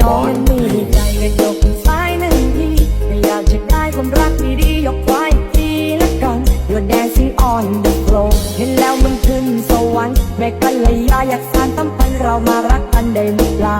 น้องนั้นมีใจกันยกซ้ายหนึ่งทีถ้อยากจะได้ความรักดีๆยกไว้ทีละกันย You're dancing on the เห็นแล้วมันขึ้นสวรรค์แม่กัลยาอยากสานตั้มพันเรามารักกันได้หรือเปล่า